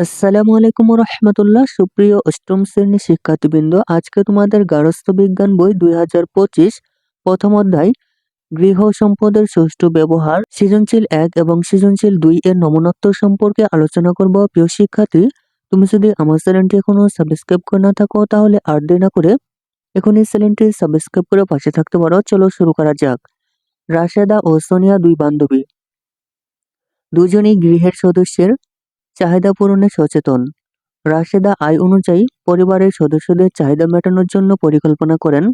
আসসালামু আলাইকুম রহমতুল্লাহ সুপ্রিয় অষ্টম শ্রেণির শিক্ষার্থীবৃন্দ, আজকে তোমাদের গারস্থ বিজ্ঞান বই দুই হাজার পঁচিশ, প্রথম অধ্যায়, গৃহ সম্পদের সুষ্ঠু ব্যবহার, সৃজনশীল এক এবং সৃজনশীল দুই এর নমনত্ব সম্পর্কে আলোচনা করব। প্রিয় শিক্ষার্থী, তুমি যদি আমার চ্যানেলটি এখনও সাবস্ক্রাইব করে না থাকো, তাহলে আর দেরি না করে এখন এই চ্যানেলটি সাবস্ক্রাইব করে পাশে থাকতে পারো। চলো শুরু করা যাক। রাশেদা ও সোনিয়া দুই বান্ধবী। দুজনেই গৃহের সদস্যের চাহিদা পূরণে সচেতন। রাশেদা আয় অনুযায়ী পরিবারের সদস্যদের চাহিদা মেটানোর জন্য পরিকল্পনা করেন।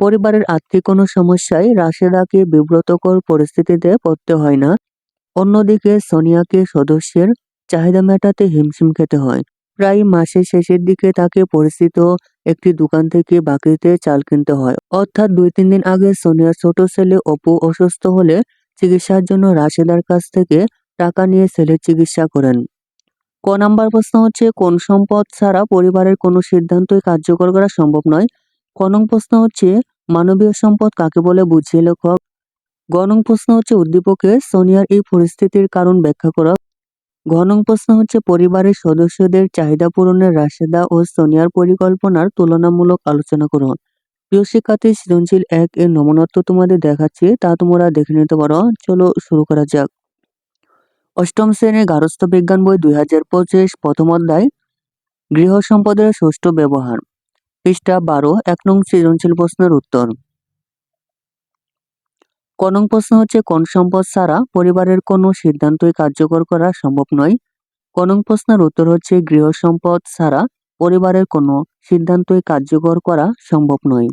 পরিবারের আর্থিক কোনো সমস্যায় রাশেদাকে বিব্রতকর পরিস্থিতিতে পড়তে হয় না। অন্যদিকে সোনিয়াকে সদস্যের চাহিদা মেটাতে হিমশিম খেতে হয়। প্রায় মাসের শেষের দিকে তাকে পরিচিত একটি দোকান থেকে বাকিতে চাল কিনতে হয়। অর্থাৎ দুই তিন দিন আগে সোনিয়ার ছোট ছেলে অপু অসুস্থ হলে চিকিৎসার জন্য রাশেদার কাছ থেকে টাকা নিয়ে ছেলের চিকিৎসা করেন। ক নাম্বার প্রশ্ন হচ্ছে, কোন সম্পদ ছাড়া পরিবারের কোনো সিদ্ধান্তই কার্যকর করা সম্ভব নয়? ক নং প্রশ্ন হচ্ছে, মানবীয় সম্পদ কাকে বলে বুঝিয়ে লেখক গ নং প্রশ্ন হচ্ছে, উদ্দীপকে সোনিয়ার এই পরিস্থিতির কারণ ব্যাখ্যা করা। ঘ নং প্রশ্ন হচ্ছে, পরিবারের সদস্যদের চাহিদা পূরণের রাশেদা ও সোনিয়ার পরিকল্পনার তুলনামূলক আলোচনা করুন প্রিয় শিক্ষার্থী, সৃজনশীল এক এর নমনত্ব তোমাদের দেখাচ্ছি, তা তোমরা দেখে নিতে পারো। চলো শুরু করা যাক। অষ্টম শ্রেণির গারস্থ বিজ্ঞান বই দুই হাজার পঁচিশ, প্রথম অধ্যায় গৃহ সম্পদের সুষ্ঠু ব্যবহার, পৃষ্ঠা বারো, এক নং সৃজনশীল প্রশ্নের উত্তর। ক নং প্রশ্ন হচ্ছে, কোন সম্পদ ছাড়া পরিবারের কোনো সিদ্ধান্তই কার্যকর করা সম্ভব নয়? ক নং প্রশ্নের উত্তর হচ্ছে গৃহ সম্পদ ছাড়া পরিবারের কোনো সিদ্ধান্তই কার্যকর করা সম্ভব নয়।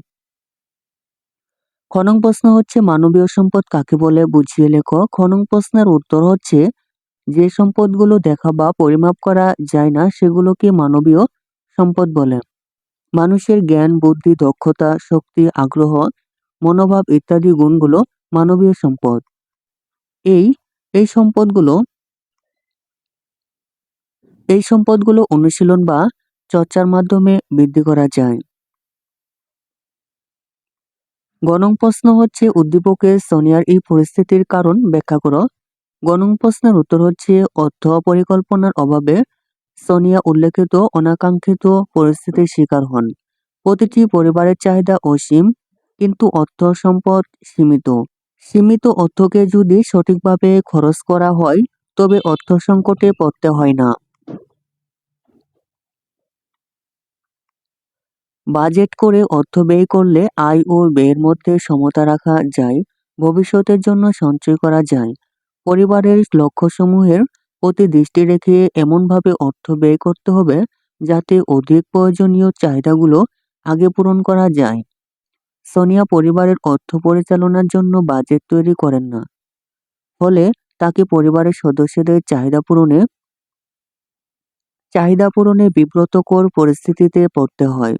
খ নং প্রশ্ন হচ্ছে, মানবীয় সম্পদ কাকে বলে? বুঝিয়ে লেখো। খ নং প্রশ্নের উত্তর হচ্ছে যে সম্পদগুলো দেখা বা পরিমাপ করা যায় না, সেগুলোকে মানবীয় সম্পদ বলে। মানুষের জ্ঞান, বুদ্ধি, দক্ষতা, শক্তি, আগ্রহ, মনোভাব ইত্যাদি গুণগুলো মানবীয় সম্পদ। এই এই সম্পদগুলো এই সম্পদগুলো অনুশীলন বা চর্চার মাধ্যমে বৃদ্ধি করা যায়। গণং প্রশ্ন হচ্ছে, উদ্দীপকের সোনিয়ার এই পরিস্থিতির কারণ ব্যাখ্যা করো। গণং প্রশ্নের উত্তর হচ্ছে অর্থ পরিকল্পনার অভাবে সোনিয়া উল্লেখিত অনাকাঙ্ক্ষিত পরিস্থিতির শিকার হন। প্রতিটি পরিবারের চাহিদা অসীম, কিন্তু অর্থ সম্পদ সীমিত। সীমিত অর্থকে যদি সঠিকভাবে খরচ করা হয়, তবে অর্থ সংকটে পড়তে হয় না। বাজেট করে অর্থ ব্যয় করলে আয় ও ব্যয়ের মধ্যে সমতা রাখা যায়, ভবিষ্যতের জন্য সঞ্চয় করা যায়। পরিবারের লক্ষ্যসমূহের প্রতি দৃষ্টি রেখে এমনভাবে অর্থ ব্যয় করতে হবে যাতে অধিক প্রয়োজনীয় চাহিদাগুলো আগে পূরণ করা যায়। সোনিয়া পরিবারের অর্থ পরিচালনার জন্য বাজেট তৈরি করেন না। ফলে তাকে পরিবারের সদস্যদের চাহিদা পূরণে চাহিদা পূরণে বিব্রতকর পরিস্থিতিতে পড়তে হয়।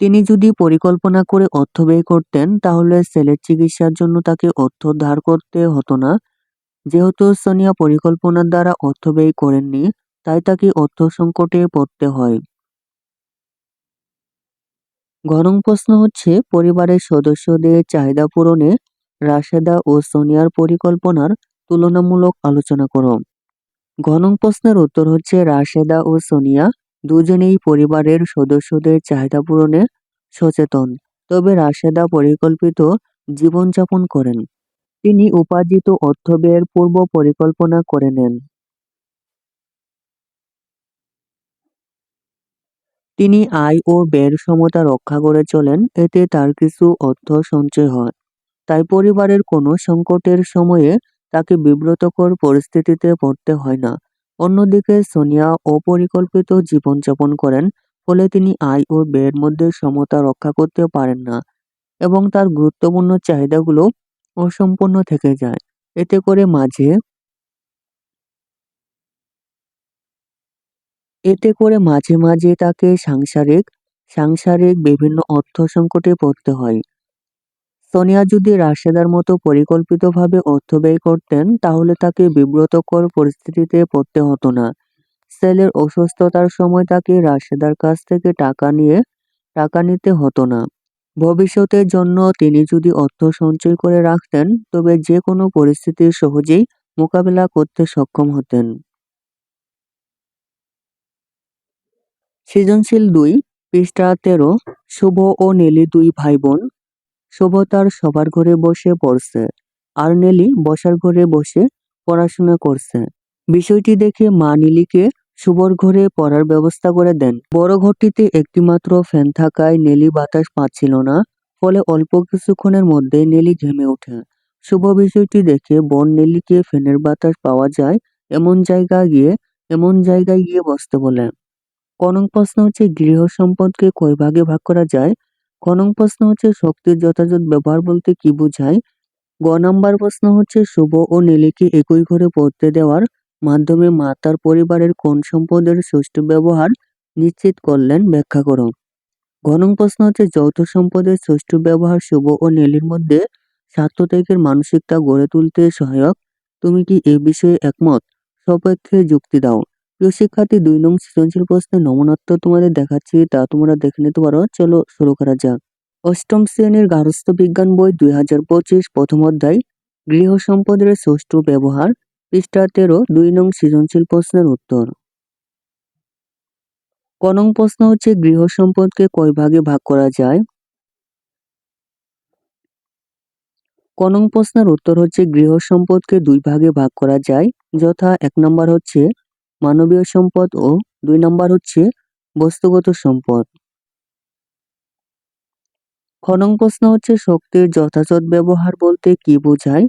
তিনি যদি পরিকল্পনা করে অর্থ ব্যয় করতেন, তাহলে ছেলের চিকিৎসার জন্য তাকে অর্থ ধার করতে হতো না। যেহেতু সোনিয়া পরিকল্পনার দ্বারা অর্থ ব্যয় করেননি, তাই তাকে অর্থ সংকটে পড়তে হয়। গরম প্রশ্ন হচ্ছে, পরিবারের সদস্যদের চাহিদা পূরণে রাশেদা ও সোনিয়ার পরিকল্পনার তুলনামূলক আলোচনা করো। ঘনং প্রশ্নের উত্তর হচ্ছে, রাশেদা ও সোনিয়া দুজনেই পরিবারের সদস্যদের চাহিদা পূরণে সচেতন, তবে রাশেদা পরিকল্পিত জীবনযাপন করেন। তিনি উপার্জিত অর্থ ব্যয়ের পূর্ব পরিকল্পনা করে নেন। তিনি আয় ও ব্যয়ের সমতা রক্ষা করে চলেন, এতে তার কিছু অর্থ সঞ্চয় হয়। তাই পরিবারের কোনো সংকটের সময়ে তাকে বিব্রতকর পরিস্থিতিতে পড়তে হয় না। অন্যদিকে সোনিয়া অপরিকল্পিত জীবনযাপন করেন, ফলে তিনি আয় ও ব্যয়ের মধ্যে সমতা রক্ষা করতে পারেন না এবং তার গুরুত্বপূর্ণ চাহিদাগুলো অসম্পূর্ণ থেকে যায়। এতে করে মাঝে এতে করে মাঝে মাঝে তাকে সাংসারিক সাংসারিক বিভিন্ন অর্থ সংকটে পড়তে হয়। সোনিয়া যদি রাশেদার মতো পরিকল্পিতভাবে অর্থ ব্যয় করতেন, তাহলে তাকে বিব্রতকর পরিস্থিতিতে পড়তে হতো না। সেলের অসুস্থতার সময় তাকে রাশেদার কাছ থেকে টাকা নিয়ে, টাকা নিতে হতো না। ভবিষ্যতের জন্য তিনি যদি অর্থ সঞ্চয় করে রাখতেন, তবে যে কোনো পরিস্থিতি সহজেই মোকাবেলা করতে সক্ষম হতেন। সৃজনশীল দুই, পৃষ্ঠা তেরো, শুভ ও নেলি দুই ভাই বোন শুভ তার সবার ঘরে বসে পড়ছে। আর নেলি বসার ঘরে বসে পড়াশোনা করছে। বিষয়টি দেখে মা নীলিকে শুভর ঘরে পড়ার ব্যবস্থা করে দেন। বড় ঘরটিতে একটিমাত্র ফ্যান থাকায় নেলি বাতাস পাচ্ছিল না, ফলে অল্প কিছুক্ষণের মধ্যে নেলি ঘেমে ওঠে। শুভ বিষয়টি দেখে বোন নেলিকে ফ্যানের বাতাস পাওয়া যায়, এমন জায়গা গিয়ে, এমন জায়গায় গিয়ে বসতে বলে। কনক প্রশ্ন হচ্ছে গৃহ সম্পদকে কয় ভাগে ভাগ করা যায়? কনং প্রশ্ন হচ্ছে শক্তির যথাযথ ব্যবহার বলতে কি বোঝায়? গ নাম্বার প্রশ্ন হচ্ছে শুভ ও নীলিকে একই ঘরে পড়তে দেওয়ার মাধ্যমে মা তার পরিবারের কোন সম্পদের সুষ্ঠু ব্যবহার নিশ্চিত করলেন? ব্যাখ্যা করো ঘনং প্রশ্ন হচ্ছে যৌথ সম্পদের সুষ্ঠু ব্যবহার শুভ ও নীলির মধ্যে স্বার্থত্যাগের মানসিকতা গড়ে তুলতে সহায়ক। তুমি কি এ বিষয়ে একমত? সপক্ষে যুক্তি দাও। প্রিয় শিক্ষার্থী, দুই নং সৃজনশীল প্রশ্নের নমনাত্ম তোমাদের দেখাচ্ছি, তা তোমরা দেখে নিতে পারো। চলো শুরু করা যাক। অষ্টম শ্রেণির গার্হস্থ্য বিজ্ঞান বই দুই হাজার পঁচিশ, প্রথম অধ্যায়, গৃহ সম্পদের সুষ্ঠু ব্যবহার, পৃষ্ঠা তেরো, দুই নং সৃজনশীল প্রশ্নের উত্তর। কনং প্রশ্ন হচ্ছে, গৃহ সম্পদকে কয় ভাগে ভাগ করা যায়? কনং প্রশ্নের উত্তর হচ্ছে, গৃহ সম্পদকে দুই ভাগে ভাগ করা যায়, যথা এক নম্বর হচ্ছে মানবীয় সম্পদ ও দুই নম্বর হচ্ছে বস্তুগত সম্পদ। খনং প্রশ্ন হচ্ছে শক্তির যথাযথ ব্যবহার বলতে কি বোঝায়?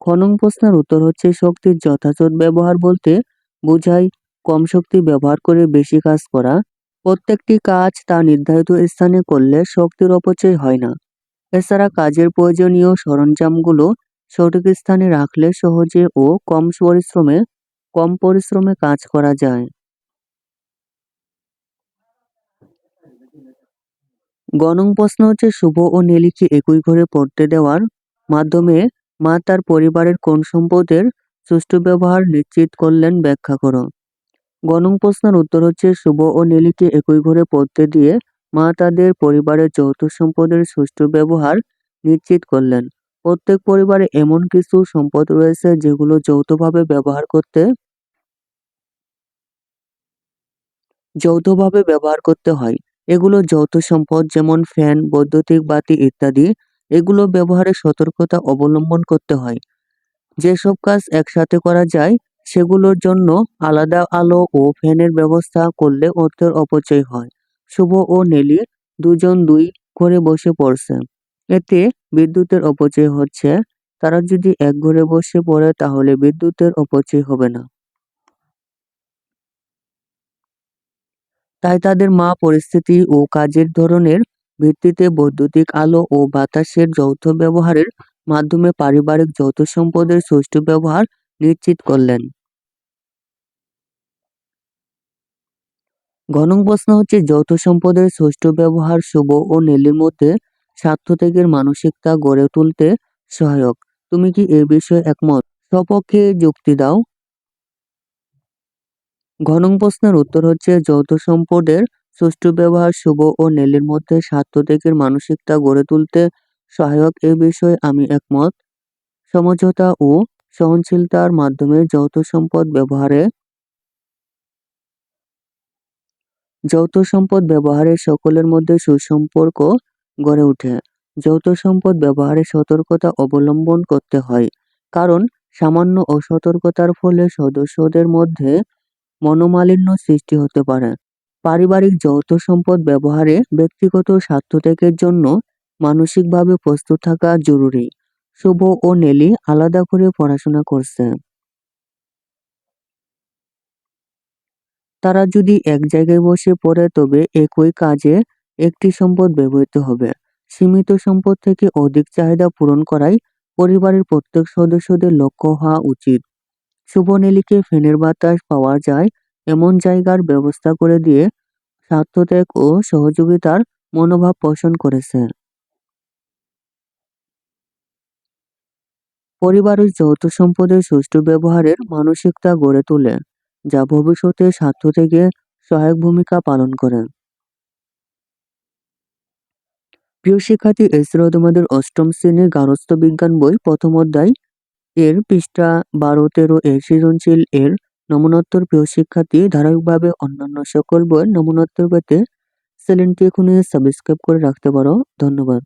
খনং প্রশ্নের উত্তর হচ্ছে শক্তির যথাযথ ব্যবহার বলতে বোঝায় কম শক্তি ব্যবহার করে বেশি কাজ করা। প্রত্যেকটি কাজ তা নির্ধারিত স্থানে করলে শক্তির অপচয় হয় না। এছাড়া কাজের প্রয়োজনীয় সরঞ্জামগুলো সঠিক স্থানে রাখলে সহজে ও কম পরিশ্রমে কম পরিশ্রমে কাজ করা যায়। গণং প্রশ্ন হচ্ছে, শুভ ও নেলিকে একই ঘরে পড়তে দেওয়ার মাধ্যমে মা তার পরিবারের কোন সম্পদের সুষ্ঠু ব্যবহার নিশ্চিত করলেন ব্যাখ্যা করো। গণং প্রশ্নের উত্তর হচ্ছে, শুভ ও নেলিকে একই ঘরে পড়তে দিয়ে মা তাদের পরিবারের যৌথ সম্পদের সুষ্ঠু ব্যবহার নিশ্চিত করলেন। প্রত্যেক পরিবারে এমন কিছু সম্পদ রয়েছে যেগুলো যৌথভাবে ব্যবহার করতে যৌথভাবে ব্যবহার করতে হয়। এগুলো যৌথ সম্পদ যেমন ফ্যান, বৈদ্যুতিক বাতি ইত্যাদি, এগুলো ব্যবহারে সতর্কতা অবলম্বন করতে হয়। যেসব কাজ একসাথে করা যায়, সেগুলোর জন্য আলাদা আলো ও ফ্যানের ব্যবস্থা করলে অর্থের অপচয় হয়। শুভ ও নেলি দুজন দুই করে বসে পড়ছে। এতে বিদ্যুতের অপচয় হচ্ছে। তারা যদি এক ঘরে বসে পড়ে, তাহলে বিদ্যুতের অপচয় হবে না। তাই তাদের মা পরিস্থিতি ও কাজের ধরনের ভিত্তিতে বৈদ্যুতিক আলো ও বাতাসের যৌথ ব্যবহারের মাধ্যমে পারিবারিক যৌথ সম্পদের সুষ্ঠু ব্যবহার নিশ্চিত করলেন। ঘনং প্রশ্ন হচ্ছে, যৌথ সম্পদের সুষ্ঠু ব্যবহার শুভ ও নীলির মধ্যে স্বার্থত্যাগের মানসিকতা গড়ে তুলতে সহায়ক। তুমি কি এ বিষয়ে একমত? সপক্ষে যুক্তি দাও। ঘনং প্রশ্নের উত্তর হচ্ছে, যৌথ সম্পদের সুষ্ঠু ব্যবহার শুভ ও নীলের মধ্যে স্বার্থ স্বার্থত্যাগের মানসিকতা গড়ে তুলতে সহায়ক এ বিষয়ে আমি একমত। সমঝোতা ও সহনশীলতার মাধ্যমে যৌথ সম্পদ ব্যবহারে যৌথ সম্পদ ব্যবহারে সকলের মধ্যে সুসম্পর্ক গড়ে ওঠে। যৌথ সম্পদ ব্যবহারে সতর্কতা অবলম্বন করতে হয়, কারণ সামান্য অসতর্কতার ফলে সদস্যদের মধ্যে মনোমালিন্য সৃষ্টি হতে পারে। পারিবারিক যৌথ সম্পদ ব্যবহারে ব্যক্তিগত স্বার্থত্যাগের জন্য মানসিকভাবে প্রস্তুত থাকা জরুরি। শুভ ও নেলি আলাদা করে পড়াশোনা করছে। তারা যদি এক জায়গায় বসে পড়ে তবে একই কাজে একটি সম্পদ ব্যবহৃত হবে। সীমিত সম্পদ থেকে অধিক চাহিদা পূরণ করাই পরিবারের প্রত্যেক সদস্যদের লক্ষ্য হওয়া উচিত। শুভ নেলিকে ফ্যানের বাতাস পাওয়া যায় এমন জায়গার ব্যবস্থা করে দিয়ে স্বার্থত্যাগ ও সহযোগিতার মনোভাব পোষণ করেছে। পরিবারের যৌথ সম্পদের সুষ্ঠু ব্যবহারের মানসিকতা গড়ে তোলে, যা ভবিষ্যতে স্বার্থ থেকে সহায়ক ভূমিকা পালন করে। প্রিয় শিক্ষার্থী এছাড়াও তোমাদের অষ্টম শ্রেণির গারস্থ বিজ্ঞান বই প্রথম অধ্যায় এর পৃষ্ঠা বারো, তেরো এর সৃজনশীল এর নমুনাত্তর। প্রিয় শিক্ষার্থী, ধারাবাহিকভাবে অন্যান্য সকল বইয়ের নমুনাত্তর পেতে চ্যানেলটি এখনই সাবস্ক্রাইব করে রাখতে পারো। ধন্যবাদ।